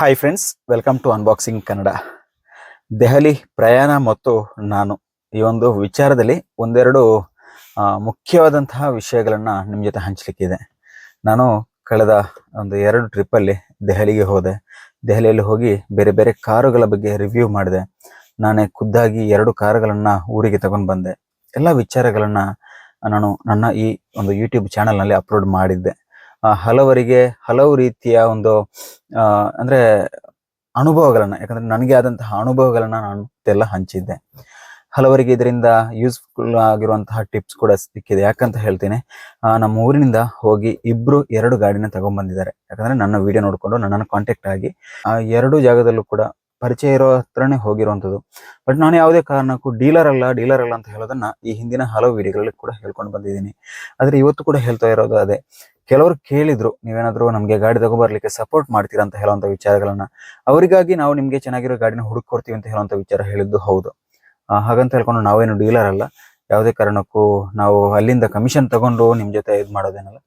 Hi friends welcome to unboxing Kannada Delhi ಪ್ರಯಾಣ ಮತ್ತು ನಾನು ಈ ಒಂದು ವಿಚಾರದಲ್ಲಿ ಒಂದೆರಡು ಮುಖ್ಯವಾದಂತಹ ವಿಷಯಗಳನ್ನು ನಿಮ್ಮ ಜೊತೆ ಹಂಚಲಿಕ್ಕಿದೆ ನಾನು ಕಳೆದ ಒಂದು ಎರಡು ಟ್ರಿಪ್ಪಲ್ಲಿ ದೆಹಲಿಗೆ ಹೋದೆ. ದೆಹಲಿಯಲ್ಲಿ ಹೋಗಿ ಬೇರೆ ಬೇರೆ ಕಾರುಗಳ ಬಗ್ಗೆ ರಿವ್ಯೂ ಮಾಡಿದೆ. ನಾನೇ ಖುದ್ದಾಗಿ ಎರಡು ಕಾರುಗಳನ್ನು ಊರಿಗೆ ತಗೊಂಡು ಬಂದೆ. ಎಲ್ಲ ವಿಚಾರಗಳನ್ನು ನಾನು ನನ್ನ ಈ ಒಂದು ಯೂಟ್ಯೂಬ್ ಚಾನಲ್ನಲ್ಲಿ ಅಪ್ಲೋಡ್ ಮಾಡಿದ್ದೆ. ಹಲವರಿಗೆ ಹಲವು ರೀತಿಯ ಒಂದು ಅಂದ್ರೆ ಅನುಭವಗಳನ್ನ, ಯಾಕಂದ್ರೆ ನನಗೆ ಆದಂತಹ ಅನುಭವಗಳನ್ನ ನಾನು ಎಲ್ಲ ಹಂಚಿದ್ದೆ. ಹಲವರಿಗೆ ಇದರಿಂದ ಯೂಸ್ಫುಲ್ ಆಗಿರುವಂತಹ ಟಿಪ್ಸ್ ಕೂಡ ಸಿಕ್ಕಿದೆ. ಯಾಕಂತ ಹೇಳ್ತೀನಿ ನಮ್ಮ ಊರಿನಿಂದ ಹೋಗಿ ಇಬ್ರು ಎರಡು ಗಾಡಿನ ತಗೊಂಡ್ಬಂದಿದ್ದಾರೆ ಯಾಕಂದ್ರೆ ನನ್ನ ವಿಡಿಯೋ ನೋಡ್ಕೊಂಡು ನನ್ನನ್ನು ಕಾಂಟ್ಯಾಕ್ಟ್ ಆಗಿ, ಆ, ಎರಡು ಜಾಗದಲ್ಲೂ ಕೂಡ ಪರಿಚಯ ಇರೋ ಹತ್ರನೇ ಹೋಗಿರುವಂಥದ್ದು. ಬಟ್ ನಾನು ಯಾವುದೇ ಕಾರಣಕ್ಕೂ ಡೀಲರ್ ಅಲ್ಲ ಡೀಲರ್ ಅಲ್ಲ ಅಂತ ಹೇಳೋದನ್ನ ಈ ಹಿಂದಿನ ಹಲವು ವಿಡಿಯೋಗಳಲ್ಲಿ ಕೂಡ ಹೇಳ್ಕೊಂಡು ಬಂದಿದ್ದೀನಿ. ಆದ್ರೆ ಇವತ್ತು ಕೂಡ ಹೇಳ್ತಾ ಇರೋದು ಅದೇ ಕೆಲವರು ಕೇಳಿದ್ರು, ನೀವೇನಾದ್ರು ನಮಗೆ ಗಾಡಿ ತಗೊಬರ್ಲಿಕ್ಕೆ ಸಪೋರ್ಟ್ ಮಾಡ್ತೀರಾ ಅಂತ ಹೇಳುವಂತ ವಿಚಾರಗಳನ್ನ. ಅವರಿಗಾಗಿ ನಾವು ನಿಮ್ಗೆ ಚೆನ್ನಾಗಿರೋ ಗಾಡಿನ ಹುಡುಕೊಡ್ತೀವಿ ಅಂತ ಹೇಳುವಂತ ವಿಚಾರ ಹೇಳಿದ್ದು ಹೌದು. ಹಾಗಂತ ಹೇಳ್ಕೊಂಡು ನಾವೇನು ಡೀಲರ್ ಅಲ್ಲ. ಯಾವುದೇ ಕಾರಣಕ್ಕೂ ನಾವು ಅಲ್ಲಿಂದ ಕಮಿಷನ್ ತಗೊಂಡು ನಿಮ್ಮ ಜೊತೆ ಇದು ಮಾಡೋದೇನಲ್ಲ.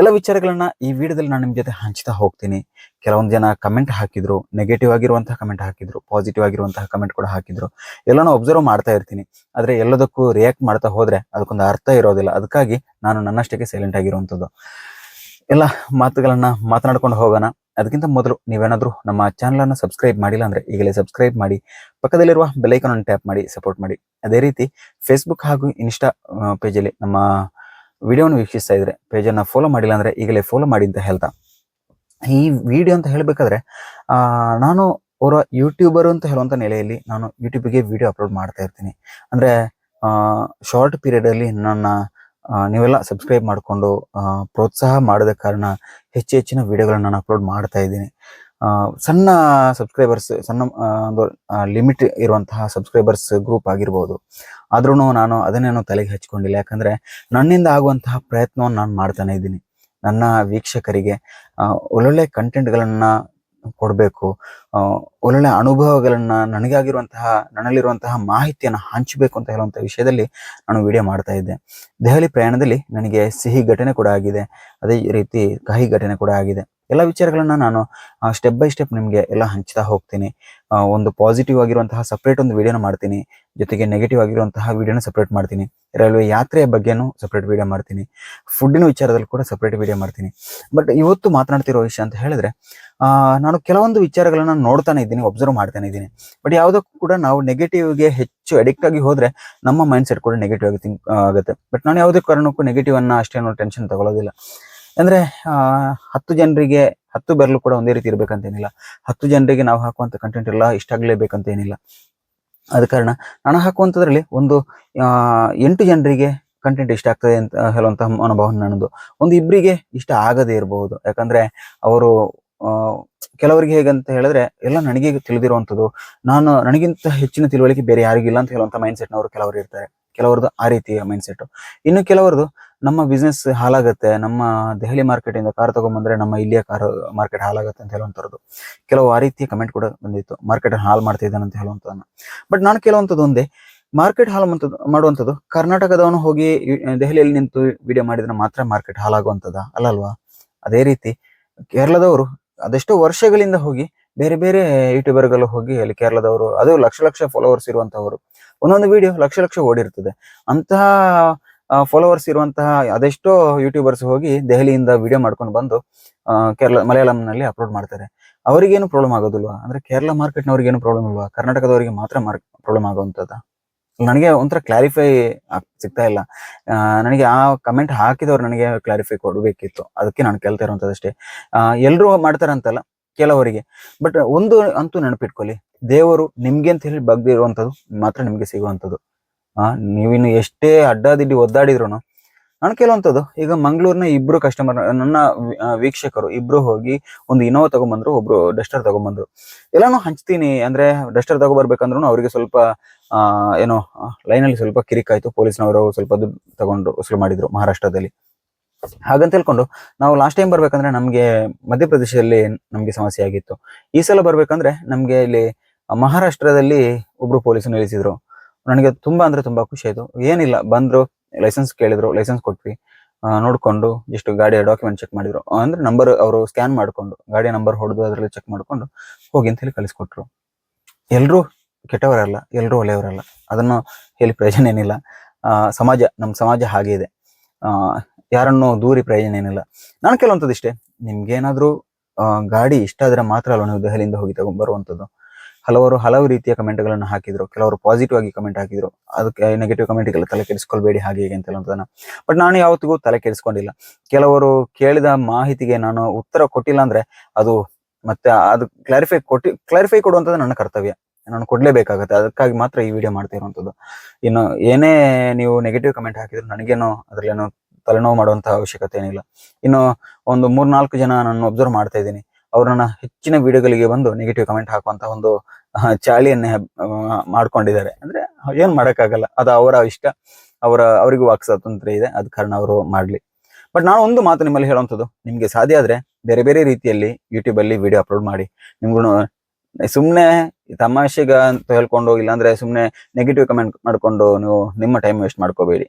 ಎಲ್ಲ ವಿಚಾರಗಳನ್ನ ಈ ವಿಡಿಯೋದಲ್ಲಿ ನಾನು ನಿಮ್ಮ ಜೊತೆ ಹಂಚ್ತಾ ಹೋಗ್ತೀನಿ. ಕೆಲವೊಂದು ಜನ ಕಮೆಂಟ್ ಹಾಕಿದ್ರು ನೆಗೆಟಿವ್ ಆಗಿರುವಂತಹ ಕಮೆಂಟ್ ಹಾಕಿದ್ರು ಪಾಸಿಟಿವ್ ಆಗಿರುವಂತಹ ಕಮೆಂಟ್ ಕೂಡ ಹಾಕಿದ್ರು. ಎಲ್ಲಾನು ಒಬ್ಸರ್ವ್ ಮಾಡ್ತಾ ಇರ್ತೀನಿ. ಆದ್ರೆ ಎಲ್ಲದಕ್ಕೂ ರಿಯಾಕ್ಟ್ ಮಾಡ್ತಾ ಹೋದ್ರೆ ಅದಕ್ಕೊಂದು ಅರ್ಥ ಇರೋದಿಲ್ಲ. ಅದಕ್ಕಾಗಿ ನಾನು ನನ್ನಷ್ಟಕ್ಕೆ ಸೈಲೆಂಟ್ ಆಗಿರುವಂಥದ್ದು ಎಲ್ಲ ಮಾತುಗಳನ್ನ ಮಾತನಾಡ್ಕೊಂಡು ಹೋಗೋಣ. ಅದಕ್ಕಿಂತ ಮೊದಲು ನೀವೇನಾದರೂ ನಮ್ಮ ಚಾನಲನ್ನು ಸಬ್ಸ್ಕ್ರೈಬ್ ಮಾಡಿಲ್ಲ ಅಂದರೆ ಈಗಲೇ ಸಬ್ಸ್ಕ್ರೈಬ್ ಮಾಡಿ, ಪಕ್ಕದಲ್ಲಿರುವ ಬೆಲೈಕನ್ ಅನ್ನು ಟ್ಯಾಪ್ ಮಾಡಿ ಸಪೋರ್ಟ್ ಮಾಡಿ. ಅದೇ ರೀತಿ ಫೇಸ್ಬುಕ್ ಹಾಗೂ ಇನ್ಸ್ಟಾ ಪೇಜಲ್ಲಿ ನಮ್ಮ ವಿಡಿಯೋನ ವೀಕ್ಷಿಸ್ತಾ ಇದ್ರೆ ಪೇಜನ್ನು ಫಾಲೋ ಮಾಡಿಲ್ಲ ಅಂದರೆ ಈಗಲೇ ಫಾಲೋ ಮಾಡಿ ಅಂತ ಹೇಳ್ತಾ. ಈ ವಿಡಿಯೋ ಅಂತ ಹೇಳಬೇಕಾದ್ರೆ ನಾನು ಅವರ ಯೂಟ್ಯೂಬರು ಅಂತ ಹೇಳುವಂಥ ನೆಲೆಯಲ್ಲಿ ನಾನು ಯೂಟ್ಯೂಬಿಗೆ ವಿಡಿಯೋ ಅಪ್ಲೋಡ್ ಮಾಡ್ತಾ ಇರ್ತೀನಿ. ಅಂದರೆ ಶಾರ್ಟ್ ಪೀರಿಯಡಲ್ಲಿ ನನ್ನ ನೀವೆಲ್ಲ ಸಬ್ಸ್ಕ್ರೈಬ್ ಮಾಡಿಕೊಂಡು ಪ್ರೋತ್ಸಾಹ ಮಾಡದ ಕಾರಣ ಹೆಚ್ಚು ಹೆಚ್ಚಿನ ವಿಡಿಯೋಗಳನ್ನ ನಾನು ಅಪ್ಲೋಡ್ ಮಾಡ್ತಾ ಇದ್ದೀನಿ. ಸಣ್ಣ ಸಬ್ಸ್ಕ್ರೈಬರ್ಸ್ ಸಣ್ಣ ಒಂದು ಲಿಮಿಟ್ ಇರುವಂತಹ ಸಬ್ಸ್ಕ್ರೈಬರ್ಸ್ ಗ್ರೂಪ್ ಆಗಿರ್ಬೋದು. ಆದ್ರೂ ನಾನು ಅದನ್ನೇನು ತಲೆಗೆ ಹಚ್ಕೊಂಡಿಲ್ಲ. ಯಾಕಂದ್ರೆ ನನ್ನಿಂದ ಆಗುವಂತಹ ಪ್ರಯತ್ನವನ್ನು ನಾನು ಮಾಡ್ತಾನೆ ಇದ್ದೀನಿ. ನನ್ನ ವೀಕ್ಷಕರಿಗೆ ಒಳ್ಳೊಳ್ಳೆ ಕಂಟೆಂಟ್ಗಳನ್ನ ಕೊಡಬೇಕು. ಒಳ್ಳೊಳ್ಳೆ ಅನುಭವಗಳನ್ನ ನನಗಾಗಿರುವಂತಹ, ನನ್ನಲ್ಲಿರುವಂತಹ ಮಾಹಿತಿಯನ್ನು ಹಂಚಬೇಕು ಅಂತ ಹೇಳುವಂತಹ ವಿಷಯದಲ್ಲಿ ನಾನು ವಿಡಿಯೋ ಮಾಡ್ತಾ ಇದ್ದೆ. ದೆಹಲಿ ಪ್ರಯಾಣದಲ್ಲಿ ನನಗೆ ಸಿಹಿ ಘಟನೆ ಕೂಡ ಆಗಿದೆ. ಅದೇ ರೀತಿ ಕಹಿ ಘಟನೆ ಕೂಡ ಆಗಿದೆ. ಎಲ್ಲ ವಿಚಾರಗಳನ್ನ ನಾನು ಸ್ಟೆಪ್ ಬೈ ಸ್ಟೆಪ್ ನಿಮಗೆ ಎಲ್ಲ ಹಂಚ್ತಾ ಹೋಗ್ತೀನಿ. ಒಂದು ಪಾಸಿಟಿವ್ ಆಗಿರುವಂತಹ ಸಪ್ರೇಟ್ ಒಂದು ವಿಡಿಯೋನ ಮಾಡ್ತೀನಿ. ಜೊತೆಗೆ ನೆಗೆಟಿವ್ ಆಗಿರುವಂತಹ ವಿಡಿಯೋನ ಸಪ್ರೇಟ್ ಮಾಡ್ತೀನಿ. ರೈಲ್ವೆ ಯಾತ್ರೆಯ ಬಗ್ಗೆನೂ ಸಪ್ರೇಟ್ ವಿಡಿಯೋ ಮಾಡ್ತೀನಿ. ಫುಡ್ಡಿನ ವಿಚಾರದಲ್ಲಿ ಕೂಡ ಸಪ್ರೇಟ್ ವಿಡಿಯೋ ಮಾಡ್ತೀನಿ. ಬಟ್ ಇವತ್ತು ಮಾತನಾಡ್ತಿರೋ ವಿಷಯ ಅಂತ ಹೇಳಿದ್ರೆ ನಾನು ಕೆಲವೊಂದು ವಿಚಾರಗಳನ್ನ ನೋಡ್ತಾನೆ ಇದ್ದೀನಿ ಒಬ್ಸರ್ವ್ ಮಾಡ್ತಾನೆ ಇದ್ದೀನಿ. ಬಟ್ ಯಾವುದಕ್ಕೂ ಕೂಡ ನಾವು ನೆಗೆಟಿವ್ಗೆ ಹೆಚ್ಚು ಅಡಿಕ್ಟ್ ಆಗಿ ಹೋದ್ರೆ ನಮ್ಮ ಮೈಂಡ್ ಸೆಟ್ ಕೂಡ ನೆಗೆಟಿವ್ ಆಗಿ ಥಿಂಕ್ ಆಗುತ್ತೆ. ಬಟ್ ನಾನು ಯಾವುದೇ ಕಾರಣಕ್ಕೂ ನೆಗೆಟಿವ್ ಅನ್ನ ಅಷ್ಟೇನೋ ಟೆನ್ಷನ್ ತಗೊಳ್ಳೋದಿಲ್ಲ ಅಂದ್ರೆ ಹತ್ತು ಜನರಿಗೆ ಹತ್ತು ಬೆರಲು ಕೂಡ ಒಂದೇ ರೀತಿ ಇರ್ಬೇಕಂತೇನಿಲ್ಲ. ಹತ್ತು ಜನರಿಗೆ ನಾವು ಹಾಕುವಂತ ಕಂಟೆಂಟ್ ಎಲ್ಲ ಇಷ್ಟ ಆಗ್ಲೇಬೇಕಂತ ಏನಿಲ್ಲ ಆದ ಕಾರಣ ನಾನು ಹಾಕುವಂಥದ್ರಲ್ಲಿ ಒಂದು ಎಂಟು ಜನರಿಗೆ ಕಂಟೆಂಟ್ ಇಷ್ಟ ಆಗ್ತದೆ ಅಂತ ಹೇಳುವಂತ ಅನುಭವ ನನ್ನದು. ಒಂದು ಇಬ್ಬರಿಗೆ ಇಷ್ಟ ಆಗದೇ ಇರಬಹುದು ಯಾಕಂದ್ರೆ ಅವರು ಕೆಲವರಿಗೆ ಹೇಗಂತ ಹೇಳಿದ್ರೆ ಎಲ್ಲ ನನಗೆ ತಿಳಿದಿರುವಂಥದ್ದು ನಾನು ನನಗಿಂತ ಹೆಚ್ಚಿನ ತಿಳುವಳಿಕೆ ಬೇರೆ ಯಾರಿಗಿಲ್ಲ ಅಂತ ಹೇಳುವಂತ ಮೈಂಡ್ ಸೆಟ್ನವರು ಕೆಲವರು ಇರ್ತಾರೆ. ಕೆಲವರದು ಆ ರೀತಿಯ ಮೈಂಡ್ ಸೆಟ್ ಇನ್ನು ಕೆಲವರದು ನಮ್ಮ ಬಿಸ್ನೆಸ್ ಹಾಳಾಗತ್ತೆ, ನಮ್ಮ ದೆಹಲಿ ಮಾರ್ಕೆಟ್ ಇಂದ ಕಾರ್ ತಗೊಂಡ್ಬಂದ್ರೆ ನಮ್ಮ ಇಲ್ಲಿಯ ಕಾರ್ ಮಾರ್ಕೆಟ್ ಹಾಳಾಗತ್ತೆ ಅಂತ ಹೇಳುವಂಥದ್ದು ಕೆಲವು ಆ ರೀತಿಯ ಕಮೆಂಟ್ ಕೂಡ ಬಂದಿತ್ತು. ಮಾರ್ಕೆಟ್ ಹಾಲ್ ಮಾಡ್ತಾ ಇದ್ದಾನೆ ಅಂತ ಹೇಳುವಂಥದ್ದನ್ನ. ಬಟ್ ನಾನು ಕೇಳುವಂಥದ್ದು ಒಂದೇ ಮಾರ್ಕೆಟ್ ಹಾಲ್ ಮಾಡುವಂಥದ್ದು ಕರ್ನಾಟಕದವನು ಹೋಗಿ ದೆಹಲಿಯಲ್ಲಿ ನಿಂತು ವಿಡಿಯೋ ಮಾಡಿದ್ರೆ ಮಾತ್ರ ಮಾರ್ಕೆಟ್ ಹಾಳಾಗುವಂಥದ್ದ? ಅಲ್ಲಲ್ವಾ ಅದೇ ರೀತಿ ಕೇರಳದವರು ಅದೆಷ್ಟೋ ವರ್ಷಗಳಿಂದ ಹೋಗಿ ಬೇರೆ ಬೇರೆ ಯೂಟ್ಯೂಬರ್ಗಳು ಹೋಗಿ ಅಲ್ಲಿ ಕೇರಳದವರು, ಅದು ಲಕ್ಷ ಲಕ್ಷ ಫಾಲೋವರ್ಸ್ ಇರುವಂತಹವರು. ಒಂದೊಂದು ವಿಡಿಯೋ ಲಕ್ಷ ಲಕ್ಷ ಓಡಿರ್ತದೆ. ಅಂತಹ ಫಾಲೋವರ್ಸ್ ಇರುವಂತಹ ಅದೆಷ್ಟೋ ಯೂಟ್ಯೂಬರ್ಸ್ ಹೋಗಿ ದೆಹಲಿಯಿಂದ ವಿಡಿಯೋ ಮಾಡ್ಕೊಂಡು ಬಂದು ಕೇರಳ, ಮಲಯಾಳಂನಲ್ಲಿ ಅಪ್ಲೋಡ್ ಮಾಡ್ತಾರೆ. ಅವರಿಗೇನು ಪ್ರಾಬ್ಲಮ್ ಆಗೋದಿಲ್ವಾ? ಅಂದ್ರೆ ಕೇರಳ ಮಾರ್ಕೆಟ್ನವ್ರಿಗೆ ಏನು ಪ್ರಾಬ್ಲಮ್ ಇಲ್ವಾ? ಕರ್ನಾಟಕದವರಿಗೆ ಮಾತ್ರ ಮಾರ್ಕ್ ಪ್ರಾಬ್ಲಮ್ ಆಗುವಂಥದ್ದು. ನನಗೆ ಒಂಥರ ಕ್ಲಾರಿಫೈ ಸಿಗ್ತಾ ಇಲ್ಲ. ನನಗೆ ಆ ಕಮೆಂಟ್ ಹಾಕಿದವ್ರು ನನಗೆ ಕ್ಲಾರಿಫೈ ಕೊಡಬೇಕಿತ್ತು. ಅದಕ್ಕೆ ನಾನು ಕೇಳ್ತಾ ಇರುವಂತದ್ದಷ್ಟೇ ಎಲ್ಲರೂ ಮಾಡ್ತಾರಂತಲ್ಲ. ಕೆಲವರಿಗೆ. ಬಟ್ ಒಂದು ಅಂತೂ ನೆನಪಿಟ್ಕೊಳ್ಳಿ, ದೇವರು ನಿಮ್ಗೆ ಅಂತ ಹೇಳಿ ಬಗ್ದಿರುವಂಥದ್ದು ಮಾತ್ರ ನಿಮ್ಗೆ ಸಿಗುವಂಥದ್ದು. ಆ, ನೀವಿನ್ನು ಎಷ್ಟೇ ಅಡ್ಡಾದಿಡ್ಡಿ ಒದ್ದಾಡಿದ್ರು ನಾನು ಕೇಳುವಂಥದ್ದು, ಈಗ ಮಂಗಳೂರಿನ ಇಬ್ರು ಕಸ್ಟಮರ್ ನನ್ನ ವೀಕ್ಷಕರು ಇಬ್ರು ಹೋಗಿ ಒಂದು ಇನೋವಾ ತಗೊಂಬಂದ್ರು, ಒಬ್ರು ಡಸ್ಟರ್ ತಗೊಂಬಂದ್ರು. ಎಲ್ಲಾನು ಹಂಚ್ತೀನಿ, ಅಂದ್ರೆ ಡಸ್ಟರ್ ತಗೊಬರ್ಬೇಕಂದ್ರು ಅವರಿಗೆ ಸ್ವಲ್ಪ ಏನೋ ಲೈನಲ್ಲಿ ಸ್ವಲ್ಪ ಕಿರಿಕಾಯ್ತು, ಪೊಲೀಸ್ನವರು ಸ್ವಲ್ಪ ದುಡ್ಡು ತಗೊಂಡು ವಸೂಲು ಮಾಡಿದ್ರು ಮಹಾರಾಷ್ಟ್ರದಲ್ಲಿ. ಹಾಗಂತ ಹೇಳ್ಕೊಂಡು ನಾವು ಲಾಸ್ಟ್ ಟೈಮ್ ಬರ್ಬೇಕಂದ್ರೆ ನಮ್ಗೆ ಮಧ್ಯಪ್ರದೇಶದಲ್ಲಿ ನಮ್ಗೆ ಸಮಸ್ಯೆ ಆಗಿತ್ತು. ಈ ಸಲ ಬರ್ಬೇಕಂದ್ರೆ ನಮ್ಗೆ ಇಲ್ಲಿ ಮಹಾರಾಷ್ಟ್ರದಲ್ಲಿ ಒಬ್ರು ಪೊಲೀಸ್ ನಿಲ್ಲಿಸಿದ್ರು ನನಗೆ ತುಂಬಾ ಅಂದ್ರೆ ತುಂಬಾ ಖುಷಿ ಆಯ್ತು. ಏನಿಲ್ಲ, ಬಂದ್ರು ಲೈಸೆನ್ಸ್ ಕೇಳಿದ್ರು ಲೈಸೆನ್ಸ್ ಕೊಟ್ವಿ. ನೋಡ್ಕೊಂಡು ಜಸ್ಟ್ ಗಾಡಿಯ ಡಾಕ್ಯುಮೆಂಟ್ ಚೆಕ್ ಮಾಡಿದ್ರು. ಅಂದ್ರೆ ನಂಬರ್ ಅವರು ಸ್ಕ್ಯಾನ್ ಮಾಡ್ಕೊಂಡು, ಗಾಡಿಯ ನಂಬರ್ ಹೊಡೆದು ಅದರಲ್ಲಿ ಚೆಕ್ ಮಾಡ್ಕೊಂಡು ಹೋಗಿ ಅಂತ ಹೇಳಿ ಕಳಿಸ್ಕೊಟ್ರು. ಎಲ್ಲರೂ ಕೆಟ್ಟವರಲ್ಲ ಎಲ್ಲರೂ ಒಳ್ಳೆಯವರಲ್ಲ. ಅದನ್ನು ಹೇಳಿ ಪ್ರಯೋಜನ ಏನಿಲ್ಲ. ಸಮಾಜ, ನಮ್ಮ ಸಮಾಜ ಹಾಗೆ ಇದೆ. ಯಾರನ್ನು ದೂರಿ ಪ್ರಯೋಜನ ಏನಿಲ್ಲ. ನಾನು ಕೆಲವಂಥದ್ದು ಇಷ್ಟೇ ನಿಮ್ಗೇನಾದ್ರೂ ಗಾಡಿ ಇಷ್ಟ ಆದ್ರೆ ಮಾತ್ರ ಅಲ್ವಾ ನೀವು ದೆಹಲಿಯಿಂದ ಹೋಗಿ ತಗೊಂಡ್ ಬರುವಂಥದ್ದು? ಹಲವರು ಹಲವು ರೀತಿಯ ಕಮೆಂಟ್ಗಳನ್ನು ಹಾಕಿದ್ರು, ಕೆಲವರು ಪಾಸಿಟಿವ್ ಆಗಿ ಕಮೆಂಟ್ ಹಾಕಿದ್ರು, ಅದಕ್ಕೆ ನೆಗೆಟಿವ್ ಕಮೆಂಟ್ಗೆಲ್ಲ ತಲೆ ಕೆಡಿಸ್ಕೊಳ್ಬೇಡಿ ಹಾಗೆ ಹೀಗೆ ಅಂತ ಬಟ್ ನಾನು ಯಾವತ್ತಿಗೂ ತಲೆ ಕೆಡಿಸ್ಕೊಂಡಿಲ್ಲ. ಕೆಲವರು ಕೇಳಿದ ಮಾಹಿತಿಗೆ ನಾನು ಉತ್ತರ ಕೊಟ್ಟಿಲ್ಲ ಅಂದ್ರೆ ಅದು ಮತ್ತೆ ಅದು ಕ್ಲಾರಿಫೈ ಕೊಟ್ಟಿ ಕ್ಲಾರಿಫೈ ಕೊಡುವಂಥದ್ದು ನನ್ನ ಕರ್ತವ್ಯ. ನಾನು ಕೊಡ್ಲೇಬೇಕಾಗತ್ತೆ, ಅದಕ್ಕಾಗಿ ಮಾತ್ರ ಈ ವಿಡಿಯೋ ಮಾಡ್ತಾ ಇರುವಂಥದ್ದು. ಇನ್ನು ಏನೇ ನೀವು ನೆಗೆಟಿವ್ ಕಮೆಂಟ್ ಹಾಕಿದ್ರು ನನಗೇನೋ ಅದ್ರಲ್ಲೇನೋ ತಲೆನೋವು ಮಾಡುವಂತಹ ಅವಶ್ಯಕತೆ ಏನಿಲ್ಲ. ಇನ್ನು ಒಂದು ಮೂರ್ನಾಲ್ಕು ಜನ ನಾನು ಅಬ್ಸರ್ವ್ ಮಾಡ್ತಾ ಇದ್ದೀನಿ. ಅವ್ರು ನನ್ನ ಹೆಚ್ಚಿನ ವಿಡಿಯೋಗಳಿಗೆ ಬಂದು ನೆಗೆಟಿವ್ ಕಮೆಂಟ್ ಹಾಕುವಂತ ಒಂದು ಚಾಳಿಯನ್ನೇ ಮಾಡ್ಕೊಂಡಿದ್ದಾರೆ. ಅಂದ್ರೆ ಏನ್ ಮಾಡಕ್ಕಾಗಲ್ಲ. ಅದು ಅವರ ಇಷ್ಟ. ಅವರ, ಅವರಿಗೂ ವಾಕ್ ಸ್ವಾತಂತ್ರ್ಯ ಇದೆ. ಅದ ಕಾರಣ ಅವರು ಮಾಡ್ಲಿ. ಬಟ್ ನಾನು ಒಂದು ಮಾತು ನಿಮ್ಮಲ್ಲಿ ಹೇಳುವಂಥದ್ದು. ನಿಮ್ಗೆ ಸಾಧ್ಯ ಆದ್ರೆ ಬೇರೆ ಬೇರೆ ರೀತಿಯಲ್ಲಿ ಯೂಟ್ಯೂಬ್ ಅಲ್ಲಿ ವಿಡಿಯೋ ಅಪ್ಲೋಡ್ ಮಾಡಿ. ನಿಮ್ಗೂ ಸುಮ್ಮನೆ ತಮಾಷೆಗ ಅಂತ ಹೇಳ್ಕೊಂಡು, ಇಲ್ಲಾಂದ್ರೆ ಸುಮ್ಮನೆ ನೆಗೆಟಿವ್ ಕಮೆಂಟ್ ಮಾಡ್ಕೊಂಡು ನೀವು ನಿಮ್ಮ ಟೈಮ್ ವೇಸ್ಟ್ ಮಾಡ್ಕೋಬೇಡಿ.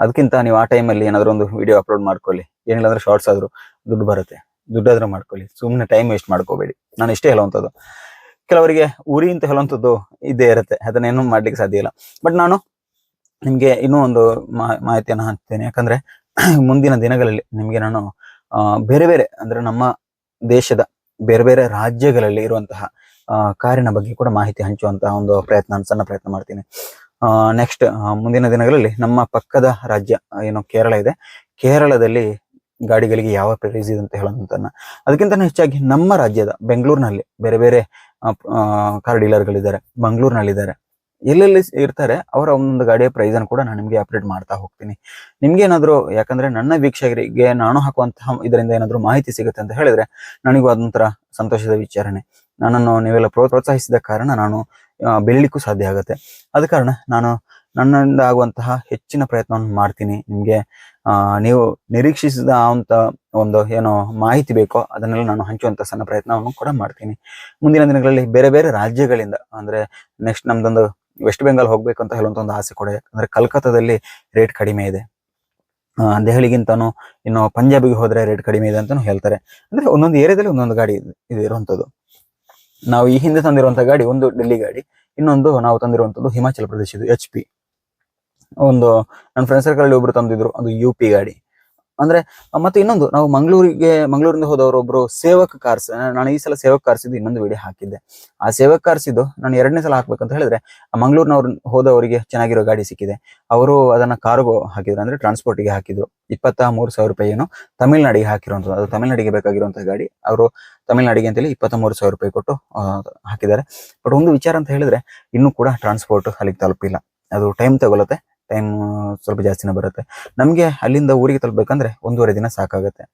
ಅದಕ್ಕಿಂತ ನೀವು ಆ ಟೈಮಲ್ಲಿ ಏನಾದರೂ ಒಂದು ವಿಡಿಯೋ ಅಪ್ಲೋಡ್ ಮಾಡ್ಕೊಳ್ಳಿ. ಏನಿಲ್ಲ ಅಂದ್ರೆ ಶಾರ್ಟ್ಸ್ ಆದರೂ ದುಡ್ಡು ಬರುತ್ತೆ. ದುಡ್ಡಾದ್ರೂ ಮಾಡ್ಕೊಳ್ಳಿ. ಸುಮ್ಮನೆ ಟೈಮ್ ವೇಸ್ಟ್ ಮಾಡ್ಕೋಬೇಡಿ. ನಾನು ಇಷ್ಟೇ ಹೇಳುವಂಥದ್ದು. ಕೆಲವರಿಗೆ ಉರಿ ಅಂತ ಹೇಳುವಂಥದ್ದು ಇದ್ದೇ ಇರುತ್ತೆ. ಅದನ್ನೇನು ಮಾಡ್ಲಿಕ್ಕೆ ಸಾಧ್ಯ ಇಲ್ಲ. ಬಟ್ ನಾನು ನಿಮಗೆ ಇನ್ನೂ ಒಂದು ಮಾಹಿತಿಯನ್ನು ಹಂಚ್ತೇನೆ ಯಾಕಂದ್ರೆ ಮುಂದಿನ ದಿನಗಳಲ್ಲಿ ನಿಮಗೆ ನಾನು ಬೇರೆ ಬೇರೆ ಅಂದ್ರೆ ನಮ್ಮ ದೇಶದ ಬೇರೆ ಬೇರೆ ರಾಜ್ಯಗಳಲ್ಲಿ ಇರುವಂತಹ ಕಾರಿನ ಬಗ್ಗೆ ಕೂಡ ಮಾಹಿತಿ ಹಂಚುವಂತಹ ಒಂದು ಪ್ರಯತ್ನ, ಸಣ್ಣ ಪ್ರಯತ್ನ ಮಾಡ್ತೀನಿ. ನೆಕ್ಸ್ಟ್ ಮುಂದಿನ ದಿನಗಳಲ್ಲಿ ನಮ್ಮ ಪಕ್ಕದ ರಾಜ್ಯ, ಏನು ಕೇರಳ ಇದೆ. ಕೇರಳದಲ್ಲಿ ಗಾಡಿಗಳಿಗೆ ಯಾವ ಪ್ರೈಸ್ ಇದೆ ಅಂತ ಹೇಳೋದಂತ ಅದಕ್ಕಿಂತ ಹೆಚ್ಚಾಗಿ ನಮ್ಮ ರಾಜ್ಯದ ಬೆಂಗಳೂರಿನಲ್ಲಿ ಬೇರೆ ಬೇರೆ ಕಾರ್ ಡೀಲರ್ಗಳಿದ್ದಾರೆ ಮಂಗಳೂರಿನಲ್ಲಿದ್ದಾರೆ. ಎಲ್ಲೆಲ್ಲಿ ಇರ್ತಾರೆ, ಅವರ ಒಂದೊಂದು ಗಾಡಿಯ ಪ್ರೈಸ್ ಅನ್ನು ಕೂಡ ನಾನು ನಿಮಗೆ ಅಪ್ಡೇಟ್ ಮಾಡ್ತಾ ಹೋಗ್ತೀನಿ. ನಿಮ್ಗೆ ಏನಾದ್ರು, ಯಾಕಂದ್ರೆ ನನ್ನ ವೀಕ್ಷಕರಿಗೆ ನಾನು ಹಾಕುವಂತಹ ಇದರಿಂದ ಏನಾದ್ರು ಮಾಹಿತಿ ಸಿಗುತ್ತೆ ಅಂತ ಹೇಳಿದ್ರೆ ನನಗೂ ಅದೊಂಥರ ಸಂತೋಷದ ವಿಚಾರಣೆ. ನನ್ನನ್ನು ನೀವೆಲ್ಲ ಪ್ರೋ ಪ್ರೋತ್ಸಾಹಿಸಿದ ಕಾರಣ ನಾನು ಬೆಳಿಲಿಕ್ಕೂ ಸಾಧ್ಯ ಆಗುತ್ತೆ. ಆದ ಕಾರಣ ನಾನು ನನ್ನಿಂದ ಆಗುವಂತಹ ಹೆಚ್ಚಿನ ಪ್ರಯತ್ನವನ್ನು ಮಾಡ್ತೀನಿ. ನಿಮಗೆ ನೀವು ನಿರೀಕ್ಷಿಸಿದ ಅಂತ ಒಂದು ಏನೋ ಮಾಹಿತಿ ಬೇಕೋ ಅದನ್ನೆಲ್ಲ ನಾನು ಹಂಚುವಂತ ಸಣ್ಣ ಪ್ರಯತ್ನವನ್ನು ಕೂಡ ಮಾಡ್ತೀನಿ. ಮುಂದಿನ ದಿನಗಳಲ್ಲಿ ಬೇರೆ ಬೇರೆ ರಾಜ್ಯಗಳಿಂದ, ಅಂದ್ರೆ ನೆಕ್ಸ್ಟ್ ನಮ್ದೊಂದು ವೆಸ್ಟ್ ಬೆಂಗಾಲ್ ಹೋಗ್ಬೇಕು ಅಂತ ಹೇಳುವಂತ ಒಂದು ಆಸೆ ಕೂಡ ಯಾಕಂದರೆ ಕಲ್ಕತ್ತಾದಲ್ಲಿ ರೇಟ್ ಕಡಿಮೆ ಇದೆ. ದೆಹಲಿಗಿಂತನೂ ಇನ್ನು ಪಂಜಾಬಿಗೆ ಹೋದರೆ ರೇಟ್ ಕಡಿಮೆ ಇದೆ ಅಂತಲೂ ಹೇಳ್ತಾರೆ. ಅಂದ್ರೆ ಒಂದೊಂದು ಏರಿಯಾದಲ್ಲಿ ಒಂದೊಂದು ಗಾಡಿ ಇದೆ ಇರುವಂತದ್ದು. ನಾವು ಈ ಹಿಂದೆ ತಂದಿರುವಂತಹ ಗಾಡಿ ಒಂದು ಡೆಲ್ಲಿ ಗಾಡಿ, ಇನ್ನೊಂದು ನಾವು ತಂದಿರುವಂತದ್ದು ಹಿಮಾಚಲ ಪ್ರದೇಶದ ಎಚ್ ಪಿ ಒಂದು ನನ್ನ ಫ್ರೆಂಡ್ ಸರ್ಕಲ್ ಒಬ್ರು ತಂದಿದ್ರು, ಅದು ಯು ಪಿ ಗಾಡಿ. ಅಂದ್ರೆ, ಮತ್ತೆ ಇನ್ನೊಂದು, ನಾವು ಮಂಗಳೂರಿಗೆ, ಮಂಗಳೂರಿಂದ ಹೋದವರು ಒಬ್ರು ಸೇವಕ್ ಕಾರ್ಸ್ ನಾನು ಈ ಸಲ ಸೇವಕ್ ಕಾರ್ಸಿದ್ದು ಇನ್ನೊಂದು ವಿಡಿಯೋ ಹಾಕಿದ್ದೆ. ಆ ಸೇವಕ್ ಕಾರ್ಸಿದ್ದು ನಾನು ಎರಡನೇ ಸಲ ಹಾಕ್ಬೇಕಂತ ಹೇಳಿದ್ರೆ ಮಂಗಳೂರಿನವ್ರು ಹೋದವರಿಗೆ ಚೆನ್ನಾಗಿರೋ ಗಾಡಿ ಸಿಕ್ಕಿದೆ. ಅವರು ಅದನ್ನ ಕಾರ್ಗೋ ಹಾಕಿದ್ರು, ಅಂದ್ರೆ ಟ್ರಾನ್ಸ್ಪೋರ್ಟಿಗೆ ಹಾಕಿದ್ರು. ಇಪ್ಪತ್ತ ಮೂರು ಸಾವಿರ ರೂಪಾಯಿ ಏನು ತಮಿಳ್ನಾಡಿಗೆ ಹಾಕಿರುವಂಥದ್ದು ಅದು ತಮಿಳ್ನಾಡಿಗೆ ಬೇಕಾಗಿರುವಂತಹ ಗಾಡಿ. ಅವರು ತಮಿಳ್ನಾಡಿಗೆ ಅಂತೇಳಿ ಇಪ್ಪತ್ತ ಮೂರು ಸಾವಿರ ರೂಪಾಯಿ ಕೊಟ್ಟು ಹಾಕಿದ್ದಾರೆ. ಬಟ್ ಒಂದು ವಿಚಾರ ಅಂತ ಹೇಳಿದ್ರೆ, ಇನ್ನೂ ಕೂಡ ಟ್ರಾನ್ಸ್ಪೋರ್ಟ್ ಅಲ್ಲಿಗೆ ತಲುಪಿಲ್ಲ. ಅದು ಟೈಮ್ ತಗೊಳುತ್ತೆ. ಟೈಮ್ ಸ್ವಲ್ಪ ಜಾಸ್ತಿನೇ ಬರುತ್ತೆ. ನಮಗೆ ಅಲ್ಲಿಂದ ಊರಿಗೆ ತಲುಪಬೇಕಂದ್ರೆ ಒಂದೂವರೆ ದಿನ ಸಾಕಾಗುತ್ತೆ.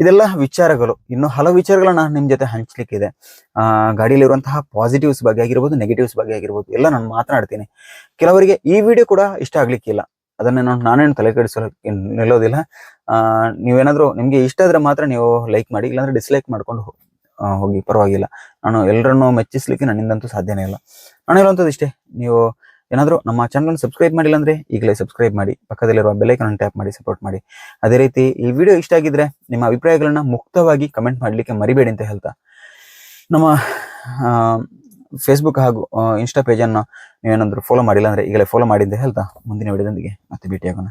ಇದೆಲ್ಲ ವಿಚಾರಗಳು. ಇನ್ನು ಹಲವು ವಿಚಾರಗಳನ್ನ ನಿಮ್ಮ ಜೊತೆ ಹಂಚ್ಲಿಕ್ಕಿದೆ. ಗಾಡಿಯಲ್ಲಿರುವಂತಹ ಪಾಸಿಟಿವ್ಸ್ ಬಗ್ಗೆ ಆಗಿರ್ಬೋದು ನೆಗೆಟಿವ್ಸ್ ಬಗ್ಗೆ ಆಗಿರ್ಬೋದು, ಎಲ್ಲ ನಾನು ಮಾತನಾಡ್ತೀನಿ. ಕೆಲವರಿಗೆ ಈ ವಿಡಿಯೋ ಕೂಡ ಇಷ್ಟ ಆಗ್ಲಿಕ್ಕಿಲ್ಲ. ಅದನ್ನ ನಾನು, ನಾನೇನು ತಲೆ ಕೆಡಿಸಲು ನಿಲ್ಲೋದಿಲ್ಲ. ಆ, ನೀವೇನಾದ್ರೂ ನಿಮ್ಗೆ ಇಷ್ಟ ಆದ್ರೆ ಮಾತ್ರ ನೀವು ಲೈಕ್ ಮಾಡಿ, ಇಲ್ಲಾಂದ್ರೆ ಡಿಸ್ಲೈಕ್ ಮಾಡ್ಕೊಂಡು ಹೋಗಿ. ಪರವಾಗಿಲ್ಲ. ನಾನು ಎಲ್ಲರನ್ನೂ ಮೆಚ್ಚಿಸ್ಲಿಕ್ಕೆ ನನ್ನಿಂದಂತೂ ಸಾಧ್ಯನೇ ಇಲ್ಲ. ನಾನು ಹೇಳುವಂಥದ್ದು ಇಷ್ಟೇ. ನೀವು ಏನಾದರೂ ನಮ್ಮ ಚಾನಲ್ ಸಬ್ಸ್ಕ್ರೈಬ್ ಮಾಡಿಲ್ಲ ಅಂದ್ರೆ ಈಗಲೇ ಸಬ್ಸ್ಕ್ರೈಬ್ ಮಾಡಿ, ಪಕ್ಕದಲ್ಲಿರುವ ಅನ್ನು ಟ್ಯಾಪ್ ಮಾಡಿ ಸಪೋರ್ಟ್ ಮಾಡಿ. ಅದೇ ರೀತಿ ಈ ವಿಡಿಯೋ ಇಷ್ಟ ಆಗಿದ್ರೆ ನಿಮ್ಮ ಅಭಿಪ್ರಾಯಗಳನ್ನ ಮುಕ್ತವಾಗಿ ಕಮೆಂಟ್ ಮಾಡಲಿಕ್ಕೆ ಮರಿಬೇಡಿ ಅಂತ ಹೇಳ್ತಾ. ನಮ್ಮ ಫೇಸ್ಬುಕ್ ಹಾಗೂ ಇನ್ಸ್ಟಾ ಪೇಜನ್ನು ನೀವೇನಾದರೂ ಫಾಲೋ ಮಾಡಿಲ್ಲ ಅಂದ್ರೆ ಈಗಲೇ ಫಾಲೋ ಮಾಡಿ ಅಂತ ಹೇಳ್ತಾ. ಮುಂದಿನ ವಿಡಿಯೋದೊಂದಿಗೆ ಮತ್ತೆ ಭೇಟಿಯಾಗೋಣ.